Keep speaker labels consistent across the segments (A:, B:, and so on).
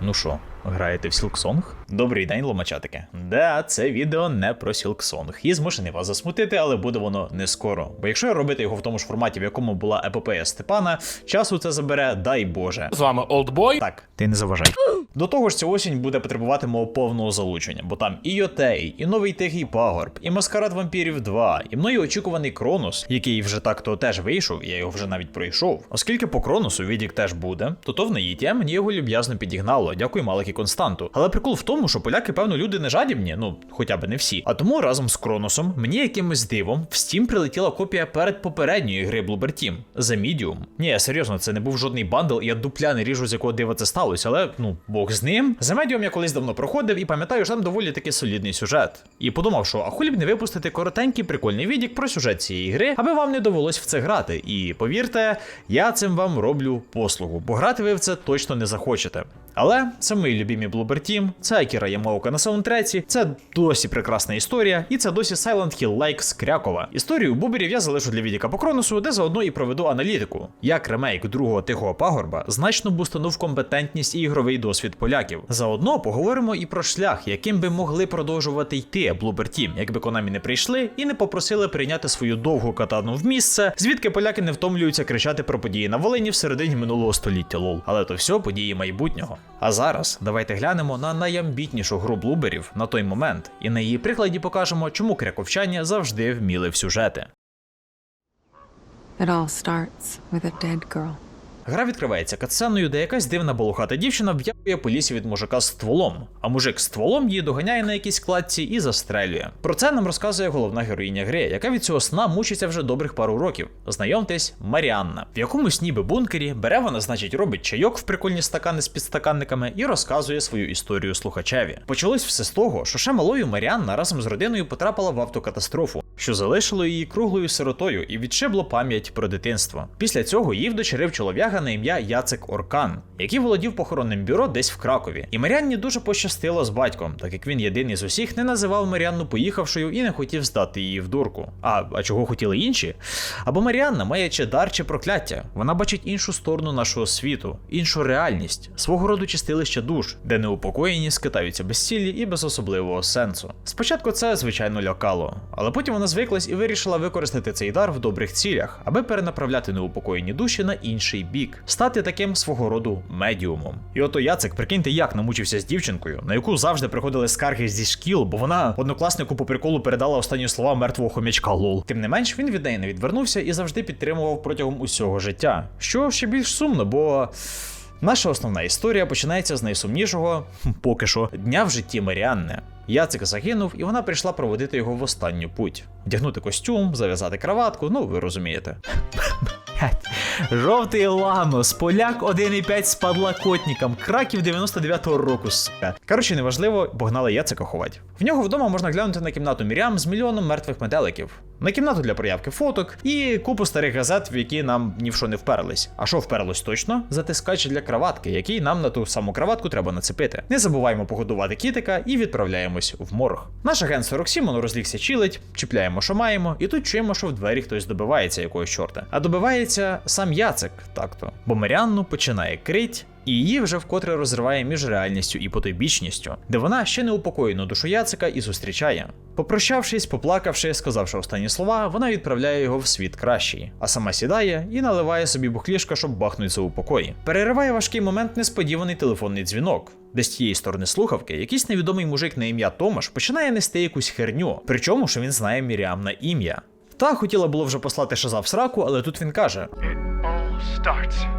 A: Ну що, граєте в Сілксонг? Добрий день, ломачатики. Да, це відео не про Сілксонг. І змушений вас засмутити, але буде воно не скоро. Бо якщо робити його в тому ж форматі, в якому була епопея Степана, часу це забере, дай Боже.
B: З вами Олдбой.
A: Так, ти не заважай. До того ж, ця осінь буде потребувати мого повного залучення, бо там і Йотей, і новий тихий пагорб, і маскарад вампірів 2, і мною очікуваний Кронос, який вже так-то теж вийшов, я його вже навіть пройшов. Оскільки по Кроносу відік теж буде, то то в наїті мені його люб'язно підігнало. Дякую Малик і Константу. Але прикол в тому, що поляки, певно, люди не жадібні, ну хоча б не всі. А тому разом з Кроносом мені якимось дивом в Steam прилетіла копія перед попередньої гри Bloober Team за Medium. Ні, серйозно, це не був жодний бандл, я дупля не ріжу, з якого дива це сталося, але ну бог з ним. За Medium я колись давно проходив і пам'ятаю, що там доволі таки солідний сюжет. І подумав, що а хулі б не випустити коротенький прикольний відік про сюжет цієї гри, аби вам не довелось в це грати. І повірте, я цим вам роблю послугу, бо грати ви в це точно не захочете. Але це мої любімі Bloober Team, це Акіра Ямаука на саундтреці, це досі прекрасна історія, і це досі Silent Hill Like з Крякова. Історію буберів я залишу для відіка по Кроносу, де заодно і проведу аналітику. Як ремейк другого тихого пагорба значно бустанув компетентність і ігровий досвід поляків. Заодно поговоримо і про шлях, яким би могли продовжувати йти Bloober Team, якби Konami не прийшли і не попросили прийняти свою довгу катану в місце, звідки поляки не втомлюються кричати про події на Волині в середині минулого століття лол. Але то все події майбутнього. А зараз давайте глянемо на найамбітнішу гру блуберів на той момент, і на її прикладі покажемо, чому кряковчання завжди вміли в сюжети.
C: It all starts with a dead girl.
A: Гра відкривається катсценою, де якась дивна болохата дівчина в'якує по лісі від мужика стволом, а мужик стволом її доганяє на якійсь кладці і застрелює. Про це нам розказує головна героїня гри, яка від цього сна мучиться вже добрих пару років. Знайомтесь, Маріанна. В якомусь ніби бункері бере вона, значить, робить чайок в прикольні стакани з підстаканниками і розказує свою історію слухачеві. Почалось все з того, що ще малою Маріанна разом з родиною потрапила в автокатастрофу, що залишило її круглою сиротою і відшибло пам'ять про дитинство. Після цього її вдочерив чолов'яга на ім'я Яцек Оркан, який володів похоронним бюро десь в Кракові. І Маріанні дуже пощастило з батьком, так як він єдиний з усіх не називав Маріанну поїхавшою і не хотів здати її в дурку. А, а чого хотіли інші? Або Маріанна має чи дар, чи прокляття. Вона бачить іншу сторону нашого світу, іншу реальність, свого роду чистилище душ, де неупокоєні скитаються без цілі і без особливого сенсу. Спочатку це, звичайно, лякало, але потім вона звиклась і вирішила використати цей дар в добрих цілях, аби перенаправляти неупокоєні душі на інший бік, стати таким свого роду медіумом. І ото Яцек, прикиньте, як намучився з дівчинкою, на яку завжди приходили скарги зі шкіл, бо вона однокласнику по приколу передала останні слова мертвого хомячка лол. Тим не менш, він від неї не відвернувся і завжди підтримував протягом усього життя. Що ще більш сумно, бо. Наша основна історія починається з найсумнішого, поки що, дня в житті Маріанни. Яцик загинув, і вона прийшла проводити його в останню путь. Вдягнути костюм, зав'язати краватку, ну ви розумієте. Жовтий Ланос, поляк 1,5 з падлакотником, краків 99-го року, сука. Коротше, неважливо, я це ховать. В нього вдома можна глянути на кімнату Мірям з мільйоном мертвих метеликів, на кімнату для проявки фоток і купу старих газет, в які нам ні в що не вперлись. А що вперлось точно? Затискач для краватки, який нам на ту саму краватку треба нацепити. Не забуваємо погодувати кітика і відправляємось в морг. Наш агент 47 воно розлігся чилить, чіпляємо, що маємо, і тут чуємо, що в двері хтось добивається якогось чорта. А добивається сам Яцек, так-то. Бо Маріанну починає крить. І її вже вкотре розриває між реальністю і потойбічністю, де вона ще неупокоєну душу Яцика і зустрічає. Попрощавшись, поплакавши, сказавши останні слова, вона відправляє його в світ кращий, а сама сідає і наливає собі бухлішка, щоб бахнутися у покої. Перериває важкий момент несподіваний телефонний дзвінок. Де з тієї сторони слухавки якийсь невідомий мужик на ім'я Томаш починає нести якусь херню, причому що він знає Міріам на ім'я. Та хотіла було вже послати Шаза в сраку, але тут він каже:
D: It all starts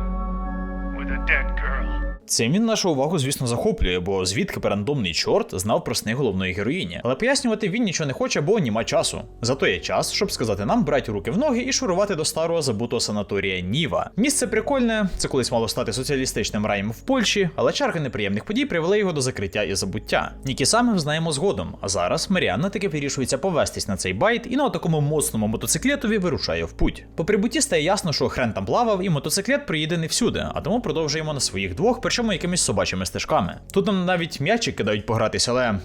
D: a dead girl.
A: Цим він нашу увагу, звісно, захоплює, бо звідки рандомний чорт знав про сни головної героїні. Але пояснювати він нічого не хоче, бо нема часу. Зато є час, щоб сказати нам брати руки в ноги і шурувати до старого забутого санаторія Ніва. Місце прикольне, це колись мало стати соціалістичним раєм в Польщі, але чарги неприємних подій привели його до закриття і забуття. Нікі саме знаємо згодом. А зараз Маріанна таки вирішується повестись на цей байт і на такому моцному мотоциклетові вирушає в путь. По прибутті стає ясно, що хрен там плавав, і мотоциклет приїде не всюди, а тому продовжуємо на своїх двох, причому якимись собачими стежками. Тут нам навіть м'ячик кидають погратися, але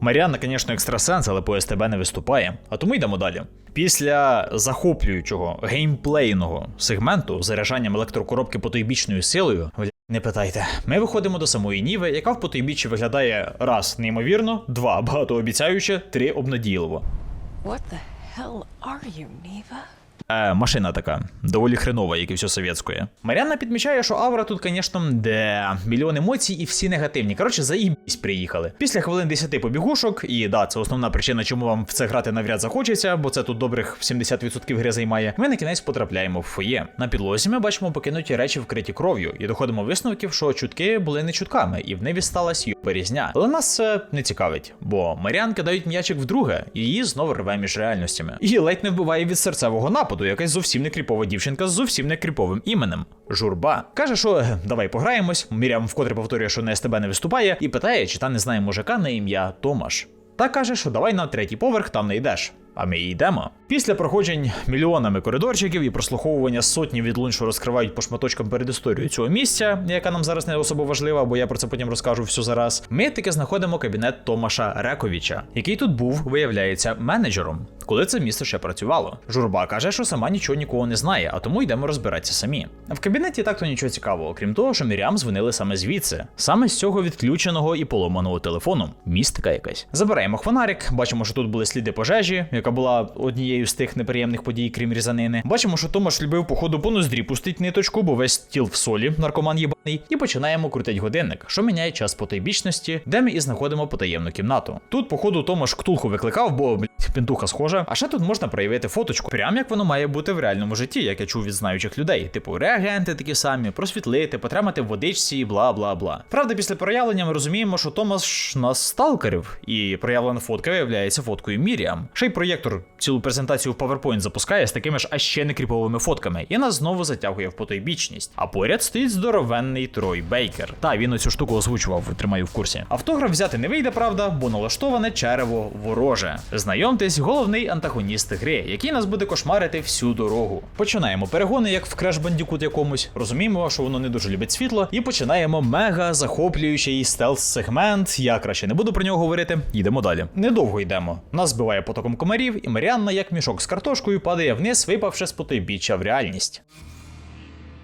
A: Маріанна, звісно, екстрасенс, але по СТБ не виступає. А тому йдемо далі. Після захоплюючого геймплейного сегменту заряджанням електрокоробки потойбічною силою. Не питайте. Ми виходимо до самої Ніви, яка в потойбіччі виглядає раз неймовірно, два багатообіцяюче, три обнадійливо.
C: What the hell are you, Neva?
A: Е, машина така, доволі хренова, як і все совєтське. Маріанна підмічає, що аура тут, звісно, де мільйон емоцій і всі негативні. Коротше, заїбісь приїхали. Після хвилин 10 побігушок, і да, це основна причина, чому вам в це грати навряд захочеться, бо це тут добрих 70% гри займає. Ми на кінець потрапляємо в фоє. На підлозі ми бачимо покинуті речі вкриті кров'ю, і доходимо висновків, що чутки були не чутками, і в небі сталася березня. Але нас не цікавить, бо Маріан кидають м'ячик вдруге, і її знову рве між реальностями. І ледь не вбиває від серцевого нападу, якась зовсім не кріпова дівчинка з зовсім не кріповим іменем. Журба каже, що «Е, давай пограємось. Мірям вкотре повторює, що на СТБ не виступає, і питає, чи та не знає мужика на ім'я Томаш. Та каже, що давай на третій поверх там не йдеш. А ми і йдемо. Після проходжень мільйонами коридорчиків і прослуховування сотні відлунь, що розкривають по шматочкам перед історією цього місця, яка нам зараз не особо важлива, бо я про це потім розкажу все зараз. Ми таки знаходимо кабінет Томаша Рековіча, який тут був, виявляється, менеджером. Коли це місто ще працювало. Журба каже, що сама нічого нікого не знає, а тому йдемо розбиратися самі. В кабінеті так-то нічого цікавого, крім того, що Мірям дзвонили саме звідси, саме з цього відключеного і поломаного телефону. Містика якась. Забираємо хвонарик, бачимо, що тут були сліди пожежі, яка була однією з тих неприємних подій, крім різанини. Бачимо, що Томаш любив походу по ноздрі пустить ниточку, бо весь тіл в солі, наркоман єбаний, і починаємо крутить годинник, що міняє час потайбічності, де ми і знаходимо потаємну кімнату. Тут, походу, Томаш ктулху викликав, бо блядь, пентуха схожа. А ще тут можна проявити фоточку, прям як воно має бути в реальному житті, як я чув від знаючих людей. Типу реагенти такі самі, просвітлити, потримати в водичці і бла бла бла. Правда, після проявлення ми розуміємо, що Томаш нас сталкерив, і проявлена фотка виявляється фоткою Міріам. Ще й проєктор цілу презентацію в PowerPoint запускає з такими ж а ще не кріповими фотками, і нас знову затягує в потойбічність. А поряд стоїть здоровенний Трой Бейкер. Та він оцю штуку озвучував, тримаю в курсі. Автограф взяти не вийде, правда, бо налаштоване черево вороже. Знайомтесь, головний антагоніст гри, який нас буде кошмарити всю дорогу. Починаємо перегони, як в Crash Bandicoot якомусь. Розуміємо, що воно не дуже любить світло, і починаємо мега захоплюючий стелс-сегмент. Я краще не буду про нього говорити. Йдемо далі. Недовго йдемо. Нас збиває потоком комарів, і Маріанна, як мішок з картошкою, падає вниз, випавши з потойбіччя в реальність.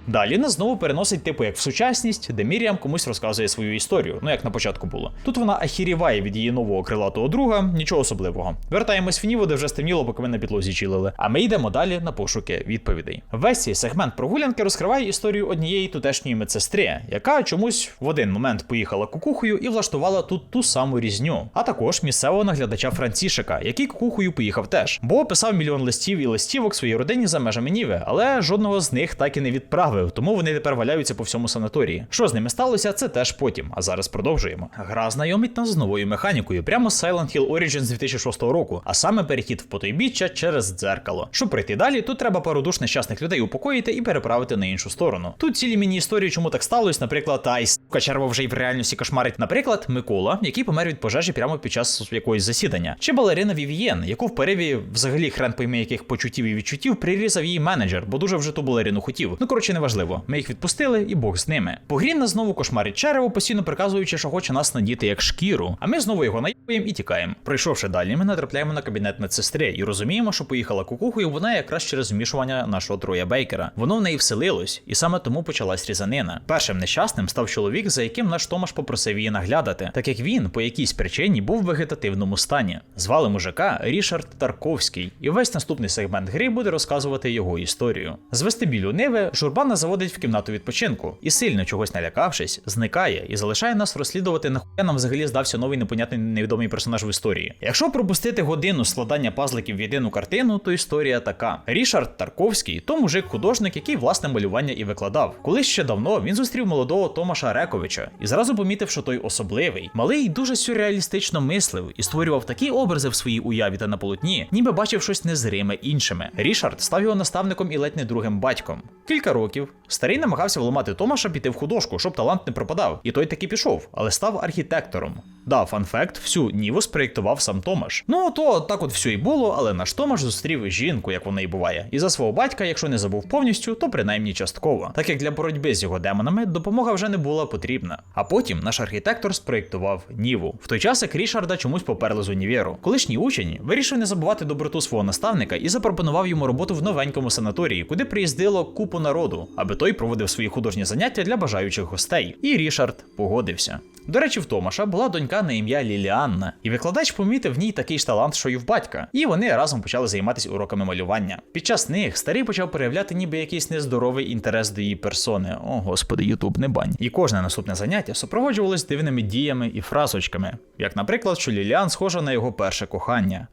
A: Далі нас знову переносить типу як в сучасність, де Міріам комусь розказує свою історію, ну як на початку було. Тут вона ахіріває від її нового крилатого друга, нічого особливого. Вертаємось в Ніву, де вже стемніло, поки ми на підлозі чилили. А ми йдемо далі на пошуки відповідей. Весь цей сегмент прогулянки розкриває історію однієї тутешньої медсестри, яка чомусь в один момент поїхала кукухою і влаштувала тут ту саму різню. А також місцевого наглядача Францішика, який кукухою поїхав теж, бо писав мільйон листів і листівок своїй родині за межами Ніви, але жодного з них так і не відправив, тому вони тепер валяються по всьому санаторії. Що з ними сталося, це теж потім. А зараз продовжуємо. Гра знайомить нас з новою механікою, прямо з Silent Hill Origins 2006 року, а саме перехід в потойбіччя через дзеркало. Щоб пройти далі, тут треба пару душ нещасних людей упокоїти і переправити на іншу сторону. Тут цілі міні-історії, чому так сталося, наприклад, ай, сука, черво вже й в реальності кошмарить. Наприклад, Микола, який помер від пожежі прямо під час якогось засідання, чи балерина Вів'єн, яку в переві взагалі хрен пойме яких почуттів і відчуттів прирізав її менеджер, бо дуже вже ту балерину хотів. Ну коротше, неважливо. Ми їх відпустили, і Бог з ними. По грі нас знову кошмарить черево, постійно приказуючи, що хоче нас надіти як шкіру. А ми знову його наїбуємо і тікаємо. Пройшовши далі, ми натрапляємо на кабінет медсестри і розуміємо, що поїхала кукухою вона якраз через змішування нашого троя Бейкера. Воно в неї вселилось, і саме тому почалась різанина. Першим нещасним став чоловік, за яким наш Томаш попросив її наглядати, так як він по якійсь причині був в вегетативному стані. Звали мужика Рішард Тарковський, і весь наступний сегмент гри буде розказувати його історію. З вестибілю Ниви журба заводить в кімнату відпочинку і сильно чогось налякавшись, зникає і залишає нас розслідувати нахуя нам взагалі здався новий непонятний невідомий персонаж в історії. Якщо пропустити годину складання пазликів в єдину картину, то історія така: Рішард Тарковський то мужик-художник, який власне малювання і викладав. Колись ще давно він зустрів молодого Томаша Рековича і зразу помітив, що той особливий, малий дуже сюрреалістично мислив і створював такі образи в своїй уяві та на полотні, ніби бачив щось незриме іншими. Рішард став його наставником і ледь не другим батьком. Кілька років старий намагався вламати Томаша піти в художку, щоб талант не пропадав, і той таки пішов, але став архітектором. Да, фанфект, всю Ніву спроєктував сам Томаш. Ну то так от все і було, але наш Томаш зустрів жінку, як вона і буває. І за свого батька, якщо не забув повністю, то принаймні частково. Так як для боротьби з його демонами допомога вже не була потрібна. А потім наш архітектор спроєктував Ніву. В той час як Рішарда чомусь поперли з універу. Колишній учень вирішив не забувати доброту свого наставника і запропонував йому роботу в новенькому санаторії, куди приїздило купу народу, аби той проводив свої художні заняття для бажаючих гостей. І Рішард погодився. До речі, в Томаша була донька на ім'я Ліліанна, і викладач помітив в ній такий ж талант, що й в батька. І вони разом почали займатися уроками малювання. Під час них старий почав проявляти ніби якийсь нездоровий інтерес до її персони. О, господи, Ютуб, не бань. І кожне наступне заняття супроводжувалось дивними діями і фразочками, як, наприклад, що Ліліан схожа на його перше кохання.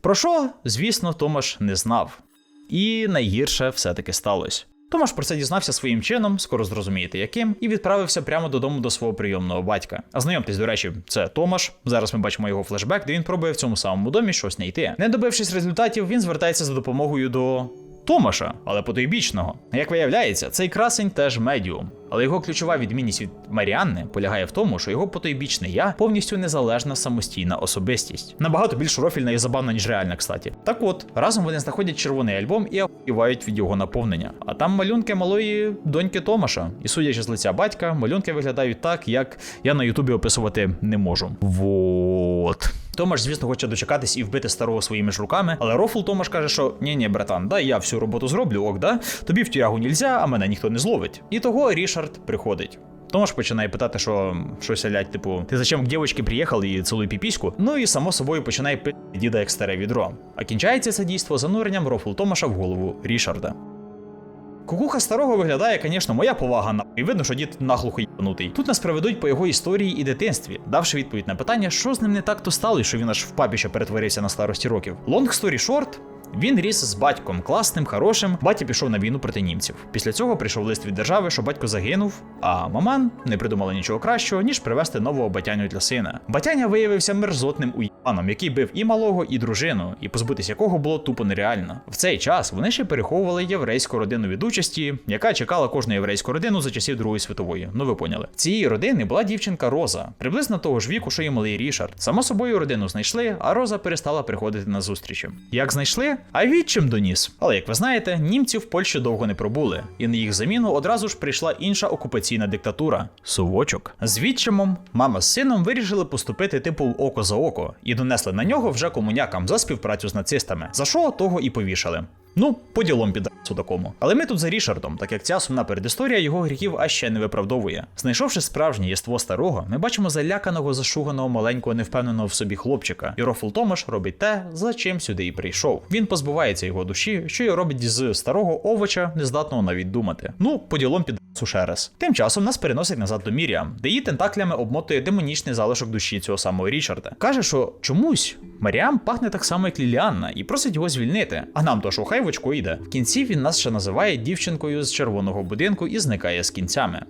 A: Про що, звісно, Томаш не знав. І найгірше все-таки сталося. Томаш про це дізнався своїм чином, скоро зрозумієте яким, і відправився прямо додому до свого прийомного батька. А знайомтесь, до речі, це Томаш. Зараз ми бачимо його флешбек, де він пробує в цьому самому домі щось знайти. Не добившись результатів, він звертається за допомогою до. Томаша, але потойбічного. Як виявляється, цей красень теж медіум. Але його ключова відмінність від Маріанни полягає в тому, що його потойбічне я повністю незалежна самостійна особистість. Набагато більш рофільна і забавна, ніж реальна, кстати. Так от, разом вони знаходять червоний альбом і ахуєвають від його наповнення. А там малюнки малої доньки Томаша. І судячи з лиця батька, малюнки виглядають так, як я на Ютубі описувати не можу. Вот. Томаш, звісно, хоче дочекатись і вбити старого своїми ж руками, але Рофл Томаш каже, що ні, ні, братан, дай я всю роботу зроблю, ок, да? Тобі в тюрягу нельзя, а мене ніхто не зловить. І того Рішард приходить. Томаш починає питати, що щось алять, типу, ти зачем к дівчинці приїхав і цілуй піпіську? Ну і само собою починає пити діда як старе відро. А кінчається це дійство зануренням Рофл Томаша в голову Рішарда. Кукуха старого виглядає, звісно, моя повага на і видно, що дід нахлухо їбанутий. Тут нас проведуть по його історії і дитинстві, давши відповідь на питання, що з ним не так то стало, що він аж в папіще перетворився на старості років. Long story short, він ріс з батьком класним, хорошим. Батя пішов на війну проти німців. Після цього прийшов лист від держави, що батько загинув, а маман не придумала нічого кращого, ніж привезти нового батяню для сина. Батяня виявився мерзотним уїбаном, який бив і малого, і дружину, і позбутись якого було тупо нереально. В цей час вони ще переховували єврейську родину від участі, яка чекала кожну єврейську родину за часів Другої світової. Ну ви поняли. Цієї родини була дівчинка Роза, приблизно того ж віку, що і малий Рішард. Само собою родину знайшли, а Роза перестала приходити на зустрічі. Як знайшли? А відчим доніс. Але як ви знаєте, німці в Польщі довго не пробули, і на їх заміну одразу ж прийшла інша окупаційна диктатура Сувочок. З відчимом мама з сином вирішили поступити типу око за око і донесли на нього вже комунякам за співпрацю з нацистами. За що того і повішали. Ну, по ділом під такому. Але ми тут за Рішардом, так як ця сумна передісторія його гріхів аж ще не виправдовує. Знайшовши справжнє єство старого, ми бачимо заляканого, зашуганого, маленького, невпевненого в собі хлопчика. І Рофл Томаш робить те, за чим сюди і прийшов. Він позбувається його душі, що й робить з старого овоча, нездатного навіть думати. Ну, по ділом під раз. Тим часом нас переносить назад до Міріам, де її тентаклями обмотує демонічний залишок душі цього самого Річарда. Каже, що чомусь Маріам пахне так само, як Ліліанна, і просить його звільнити. А нам то хай в очко йде. В кінці він нас ще називає дівчинкою з червоного будинку і зникає з кінцями.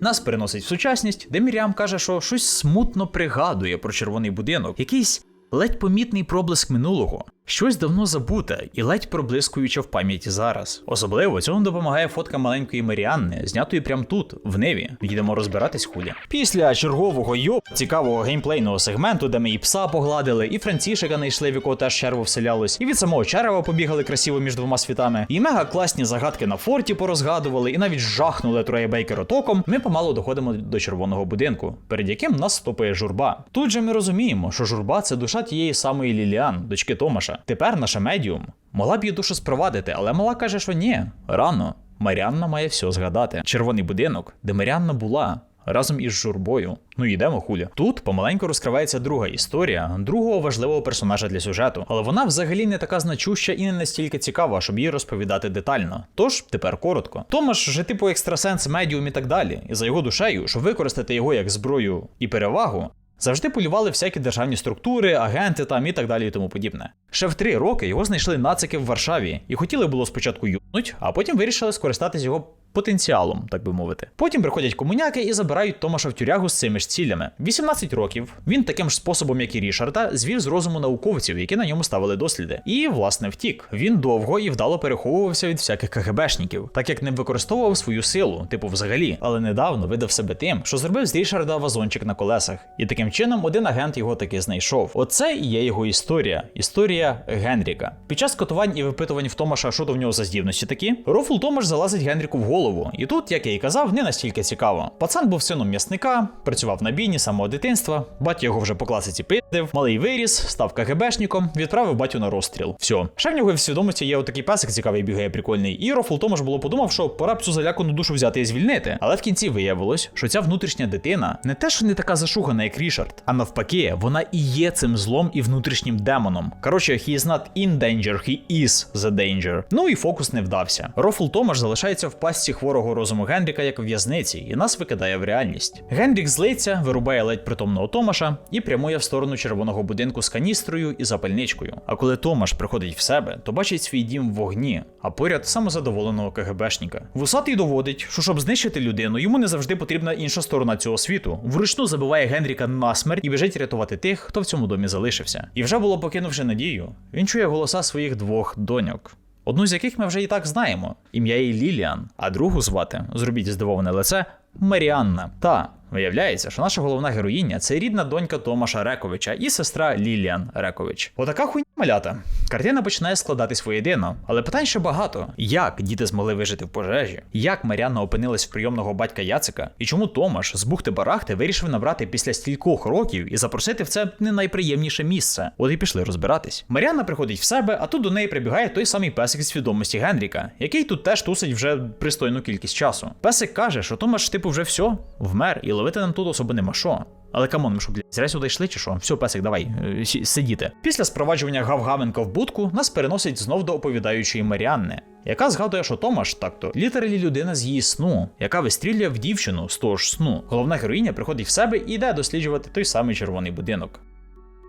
A: Нас переносить в сучасність, де Міріам каже, що щось смутно пригадує про червоний будинок, якийсь ледь помітний проблиск минулого. Щось давно забуте і ледь проблискуюче в пам'яті зараз. Особливо цьому допомагає фотка маленької Маріанни, знятої прямо тут, в Неві. Їдемо розбиратись хулі. Після чергового йоп цікавого геймплейного сегменту, де ми і пса погладили, і Францішика знайшли, в якого теж черво вселялось, і від самого черева побігали красиво між двома світами, і мега класні загадки на форті порозгадували, і навіть жахнули троє бейкера током. Ми помалу доходимо до червоного будинку, перед яким нас стопає журба. Тут же ми розуміємо, що журба це душа тієї самої Ліліан, дочки Томаша. Тепер наша медіум могла б її душу спровадити, але мала каже, що ні, рано. Маріанна має все згадати. Червоний будинок, де Маріанна була. Разом із журбою. Ну йдемо хулі. Тут помаленьку розкривається друга історія другого важливого персонажа для сюжету, але вона взагалі не така значуща і не настільки цікава, щоб її розповідати детально. Тож тепер коротко. Томаш же типу екстрасенс, медіум і так далі, і за його душею, щоб використати його як зброю і перевагу, Завжди полювали всякі державні структури, агенти там і так далі і тому подібне. Ще в три роки його знайшли нацики в Варшаві і хотіли було спочатку юнуть, а потім вирішили скористатись його потенціалом, так би мовити. Потім приходять комуняки і забирають Томаша в тюрягу з цими ж цілями. 18 років. Він таким ж способом, як і Рішарда, звів з розуму науковців, які на ньому ставили досліди. І, власне, втік. Він довго і вдало переховувався від всяких КГБшників, так як не використовував свою силу, типу взагалі, але недавно видав себе тим, що зробив з Рішарда вазончик на колесах. І таким чином один агент його таки знайшов. Оце і є його історія. Історія Генріка. Під час котувань і випитувань в Томаша, що то в нього за здібності такі, Рофл Томаш залазить Генріку в голову. І тут, як я і казав, не настільки цікаво. Пацан був сином м'ясника, працював на бійні самого дитинства. Батя його вже по класиці пиздив, малий виріс, став КГБшником, відправив батю на розстріл. Все. Ще в нього в свідомості є отакий песик цікавий бігає прикольний. І Рофл Томаш було подумав, що пора б цю залякану душу взяти і звільнити. Але в кінці виявилось, що ця внутрішня дитина не те, що не така зашугана, як Рішард, а навпаки, вона і є цим злом і внутрішнім демоном. Коротше, he is not in danger, he is the danger. Ну і фокус не вдався. Рофл Томаш залишається в пастці хворого розуму Генріка як в'язниці, і нас викидає в реальність. Генрік злиться, вирубає ледь притомного Томаша і прямує в сторону червоного будинку з каністрою і запальничкою. А коли Томаш приходить в себе, то бачить свій дім в вогні, а поряд самозадоволеного КГБшника. Вусатий доводить, що щоб знищити людину, йому не завжди потрібна інша сторона цього світу. Вручну забиває Генріка насмерть і біжить рятувати тих, хто в цьому домі залишився. І вже було покинувши надію, він чує голоса своїх двох доньок. Одну з яких ми вже і так знаємо. Ім'я її Ліліан, а другу звати, зробіть здивоване лице, Маріанна. Та виявляється, що наша головна героїня це рідна донька Томаша Рековича і сестра Ліліан Рекович. Отака хуйня малята. Картина починає складатись воєдино, але питань ще багато: як діти змогли вижити в пожежі, як Маріанна опинилась в прийомного батька Яцика, і чому Томаш з бухти барахти вирішив набрати після стількох років і запросити в це не найприємніше місце. От і пішли розбиратись. Маріанна приходить в себе, а тут до неї прибігає той самий песик з свідомості Генріка, який тут теж тусить вже пристойну кількість часу. Песик каже, що Томаш, типу, вже все, вмер, і ловити нам тут особо нема що. Але камон, ми що, блядь, зря сюди йшли чи що? Все, песик, давай, е, сидіти. Після спроваджування Гавгаменка в будку нас переносить знов до оповідаючої Маріанни, яка згадує, що Томаш так-то літералі людина з її сну, яка вистрілює в дівчину з того ж сну. Головна героїня приходить в себе і йде досліджувати той самий червоний будинок.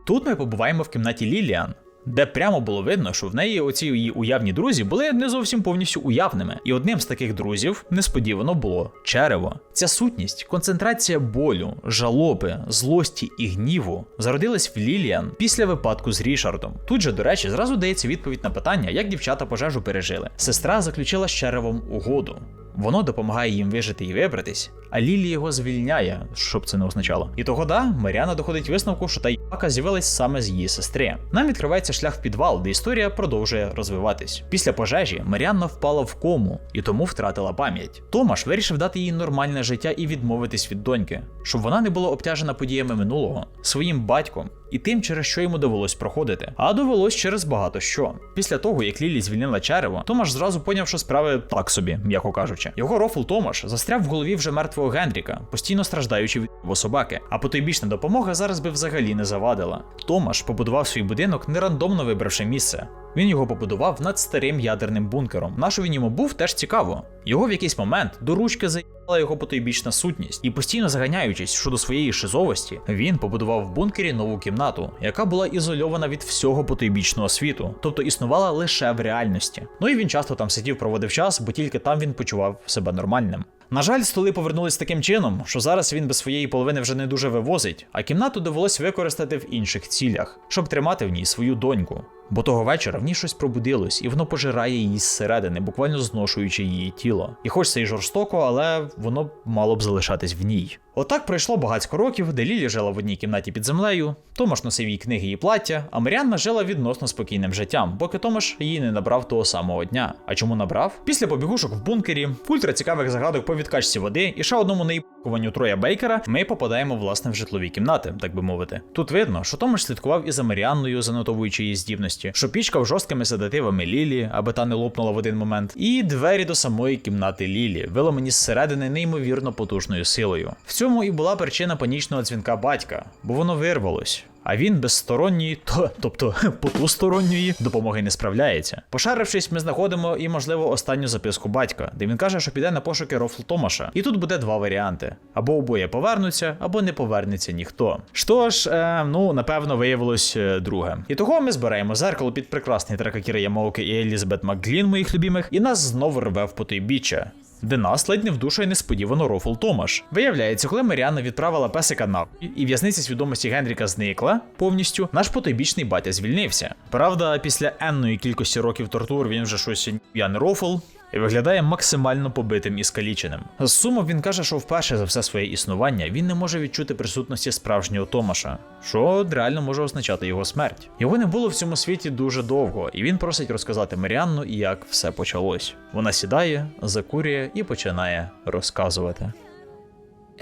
A: Тут ми побуваємо в кімнаті Ліліан, де прямо було видно, що в неї оці її уявні друзі були не зовсім повністю уявними. І одним з таких друзів несподівано було черево. Ця сутність, концентрація болю, жалоби, злості і гніву зародилась в Ліліан після випадку з Рішардом. Тут же, до речі, зразу дається відповідь на питання, як дівчата пожежу пережили. Сестра заключила з черевом угоду. Воно допомагає їм вижити і вибратись, а Лілі його звільняє, щоб це не означало. І того да, Маріана доходить висновку, що та їбака з'явилась саме з її сестри. Нам відкривається шлях в підвал, де історія продовжує розвиватись. Після пожежі Маріанна впала в кому і тому втратила пам'ять. Томаш вирішив дати їй нормальне життя і відмовитись від доньки, щоб вона не була обтяжена подіями минулого, своїм батьком. І тим, через що йому довелось проходити. А довелось через багато що. Після того, як Лілі звільнила черево, Томаш зразу поняв, що справи так собі, м'яко кажучи. Його рофл Томаш застряв в голові вже мертвого Генріка, постійно страждаючи від його собаки. А потойбічна допомога зараз би взагалі не завадила. Томаш побудував свій будинок, не рандомно вибравши місце. Він його побудував над старим ядерним бункером. Нащо він йому був, теж цікаво. Його в якийсь момент до ручки заїбала його потойбічна сутність, і постійно заганяючись щодо своєї шизовості, він побудував в бункері нову кімнату, яка була ізольована від всього потойбічного світу, тобто існувала лише в реальності. Ну і він часто там сидів, проводив час, бо тільки там він почував себе нормальним. На жаль, столи повернулись таким чином, що зараз він без своєї половини вже не дуже вивозить, а кімнату довелось використати в інших цілях, щоб тримати в ній свою доньку. Бо того вечора в ній щось пробудилось, і воно пожирає її зсередини, буквально зношуючи її тіло. І хоч це й жорстоко, але воно мало б залишатись в ній. Отак пройшло багатько років, де Лілі жила в одній кімнаті під землею, Томаш носив її книги і плаття, а Маріанна жила відносно спокійним життям, поки Томаш її не набрав того самого дня. А чому набрав? Після побігушок в бункері, ультра цікавих загадок по відкачці води і ще одному неїбкуванню Троя Бейкера, ми попадаємо власне в житлові кімнати, так би мовити. Тут видно, що Томаш слідкував і за Маріанною, занотовуючи її здібності, що пічкав жорсткими седативами Лілі, аби та не лопнула в один момент, і двері до самої кімнати Лілі, виламані зсередини неймовірно потужною силою. В цьому і була причина панічного дзвінка батька, бо воно вирвалось. А він без сторонньої, то, тобто потусторонньої допомоги не справляється. Пошарившись, ми знаходимо і, можливо, останню записку батька, де він каже, що піде на пошуки рофл Томаша. І тут буде два варіанти: або обоє повернуться, або не повернеться ніхто. Що ж, е, ну напевно, виявилось е, друге. І того ми збираємо зеркало під прекрасний трек Акіра Ямаоки і Елізабет Макглін, моїх любимих, і нас знову рве в потойбіччя. Де нас ледь не вдушує несподівано Рофл Томаш. Виявляється, коли Маріанна відправила песика на і в'язниця свідомості Генріка зникла повністю, наш потойбічний батя звільнився. Правда, після енної кількості років тортур він вже щось я не рофл. І виглядає максимально побитим і скаліченим. З сумом він каже, що вперше за все своє існування він не може відчути присутності справжнього Томаша, що реально може означати його смерть. Його не було в цьому світі дуже довго, і він просить розказати Маріанну, як все почалось. Вона сідає, закурює і починає розказувати.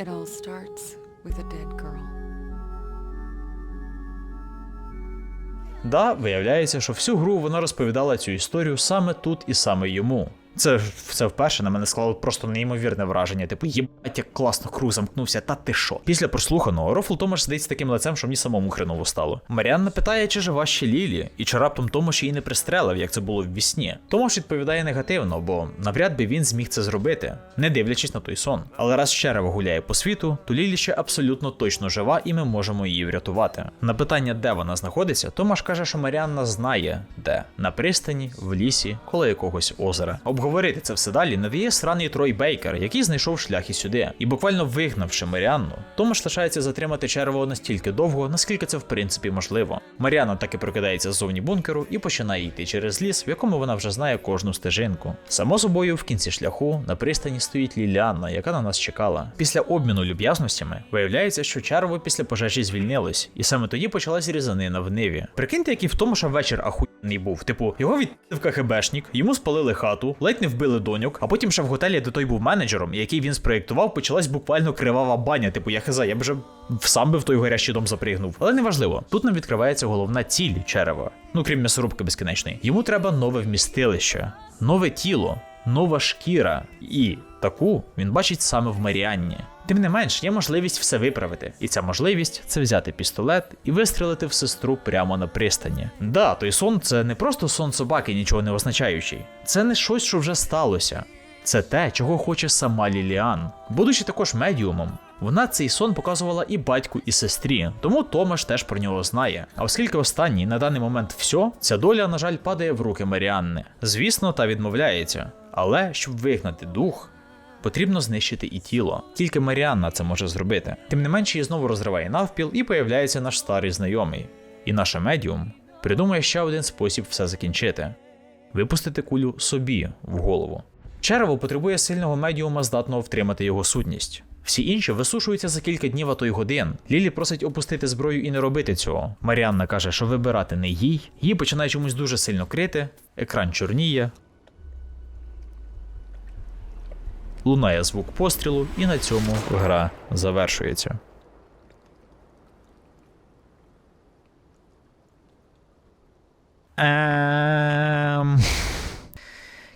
C: It all starts with a dead girl.
A: Да, виявляється, що всю гру вона розповідала цю історію саме тут і саме йому. Це це вперше на мене склало просто неймовірне враження. Типу, єбать, як класно круг замкнувся, та ти що? Після прослуханого Рофл Томаш сидить з таким лицем, що мені самому хреново стало. Маріанна питає, чи жива ще Лілі, і чи раптом Томаш її не пристрелив, як це було в вісні. Томаш відповідає негативно, бо навряд би він зміг це зробити, не дивлячись на той сон. Але раз Черево гуляє по світу, то Лілі ще абсолютно точно жива, і ми можемо її врятувати. На питання, де вона знаходиться, Томаш каже, що Маріанна знає, де на пристані, в лісі, коло якогось озера. Обговорити це все далі надає сраний Трой Бейкер, який знайшов шлях і сюди. І буквально вигнавши Маріанну, Томаш лишається затримати черво настільки довго, наскільки це в принципі можливо. Маріанна таки прокидається ззовні бункеру і починає йти через ліс, в якому вона вже знає кожну стежинку. Само собою, в кінці шляху на пристані стоїть Ліліанна, яка на нас чекала. Після обміну люб'язностями виявляється, що черво після пожежі звільнилось, і саме тоді почалась різанина в ниві. Прикиньте, який в Томаша вечір ахуєнний був. Типу, його відпив КГБшник, йому спалили хату, ледь не вбили доньок, а потім ще в готелі, де той був менеджером, який він спроєктував, почалась буквально кривава баня. Типу, я хиза, я б вже сам би в той горящий дом запригнув. Але неважливо, тут нам відкривається головна ціль черева. Ну крім м'ясорубки безкінечної. Йому треба нове вмістилище, нове тіло, нова шкіра. І таку він бачить саме в Маріанні. Тим не менш, є можливість все виправити, і ця можливість це взяти пістолет і вистрелити в сестру прямо на пристані. Да, той сон це не просто сон собаки, нічого не означаючий. Це не щось, що вже сталося. Це те, чого хоче сама Ліліан. Будучи також медіумом, вона цей сон показувала і батьку, і сестрі, тому Томаш теж про нього знає. А оскільки останній на даний момент все, ця доля, на жаль, падає в руки Маріанни. Звісно, та відмовляється. Але щоб вигнати дух, потрібно знищити і тіло. Тільки Маріанна це може зробити. Тим не менше, її знову розриває навпіл і появляється наш старий знайомий. І наша медіум придумує ще один спосіб все закінчити: випустити кулю собі в голову. Черево потребує сильного медіума, здатного втримати його сутність. Всі інші висушуються за кілька днів, а то й годин. Лілі просить опустити зброю і не робити цього. Маріанна каже, що вибирати не їй, її починає чомусь дуже сильно крити, екран чорніє. Лунає звук пострілу, і на цьому гра завершується. Ем...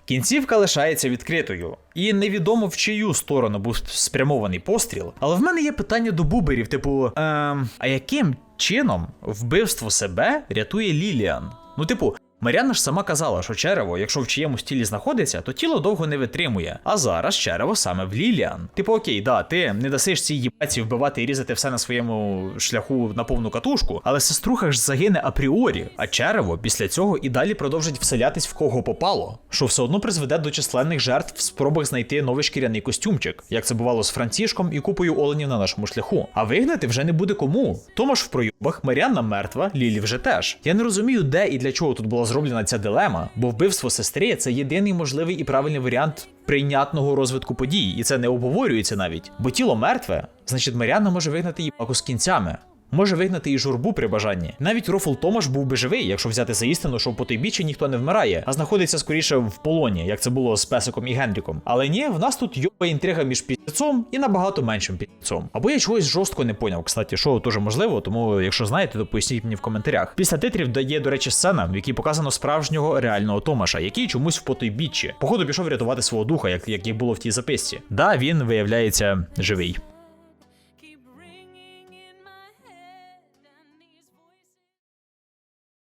A: Кінцівка лишається відкритою, і невідомо в чию сторону був спрямований постріл. Але в мене є питання до буберів, типу, ем, а яким чином вбивство себе рятує Ліліан? Ну, типу, Маріанна ж сама казала, що черево, якщо в чиємусь тілі знаходиться, то тіло довго не витримує. А зараз черево саме в Ліліан. Типу, окей, да, ти не дасиш цій їбаці вбивати і різати все на своєму шляху на повну катушку, але сеструха ж загине апріорі, а черево після цього і далі продовжить вселятись в кого попало, що все одно призведе до численних жертв в спробах знайти новий шкіряний костюмчик, як це бувало з Францішком і купою оленів на нашому шляху. А вигнати вже не буде кому. Томаш в пройобах, Маріанна мертва, Лілі вже теж. Я не розумію, де і для чого тут була зроблена ця дилема, бо вбивство сестри це єдиний можливий і правильний варіант прийнятного розвитку подій, і це не обговорюється навіть. Бо тіло мертве, значить Маріанна може вигнати їбаку з кінцями. Може вигнати і журбу при бажанні. Навіть Рофл Томаш був би живий, якщо взяти за істину, що в потойбіччі ніхто не вмирає, а знаходиться скоріше в полоні, як це було з Песиком і Генріком. Але ні, в нас тут йоба інтрига між піцом і набагато меншим піцом. Або я чогось жорстко не поняв. Кстати, що теж можливо, тому якщо знаєте, то поясніть мені в коментарях. Після титрів дає, до речі, сцена, в якій показано справжнього реального Томаша, який чомусь в потойбіччі. Походу пішов рятувати свого духа, як, як і було в тій записці. Да, він виявляється живий.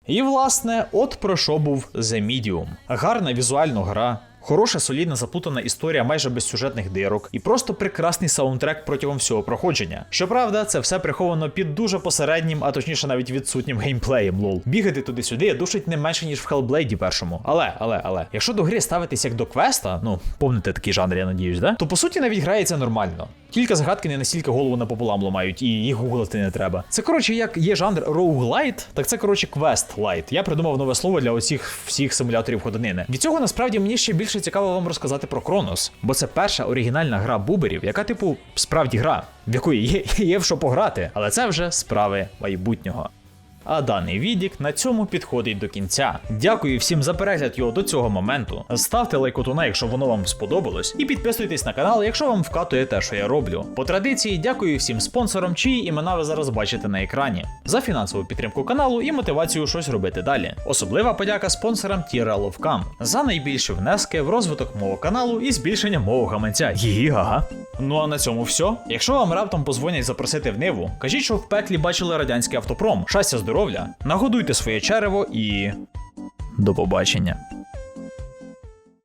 A: І власне, от про що був The Medium. Гарна візуальна гра, Хороша, солідна, заплутана історія майже без сюжетних дирок, і просто прекрасний саундтрек протягом всього проходження. Щоправда, це все приховано під дуже посереднім, а точніше навіть відсутнім геймплеєм. Лол. Бігати туди-сюди душить не менше ніж в Hellblade першому. Але, але, але, якщо до гри ставитись як до квеста, ну помните такий жанр, я надіюсь, да? То по суті навіть грається нормально. Тільки загадки не настільки голову напополам ламають, і їх гуглити не треба. Це коротше, як є жанр roguelite, так це коротше квест лайт. Я придумав нове слово для оцих всіх симуляторів ходонини. Від цього насправді мені ще більше цікаво вам розказати про Кронос, бо це перша оригінальна гра буберів, яка, типу, справді гра, в якої є, є в що пограти, але це вже справи майбутнього. А даний відік на цьому підходить до кінця. Дякую всім за перегляд його до цього моменту. Ставте лайкотуна, якщо воно вам сподобалось, і підписуйтесь на канал, якщо вам вкатує те, що я роблю. По традиції, дякую всім спонсорам, чиї імена ви зараз бачите на екрані, за фінансову підтримку каналу і мотивацію щось робити далі. Особлива подяка спонсорам Тіра Ловкам за найбільші внески в розвиток мого каналу і збільшення мого гаманця. Гі ага. Ну а на цьому все. Якщо вам раптом позвонять запросити в Ниву, кажіть, що в пеклі бачили радянський автопром. Щастя, здоров'я, нагодуйте своє черево і. До побачення.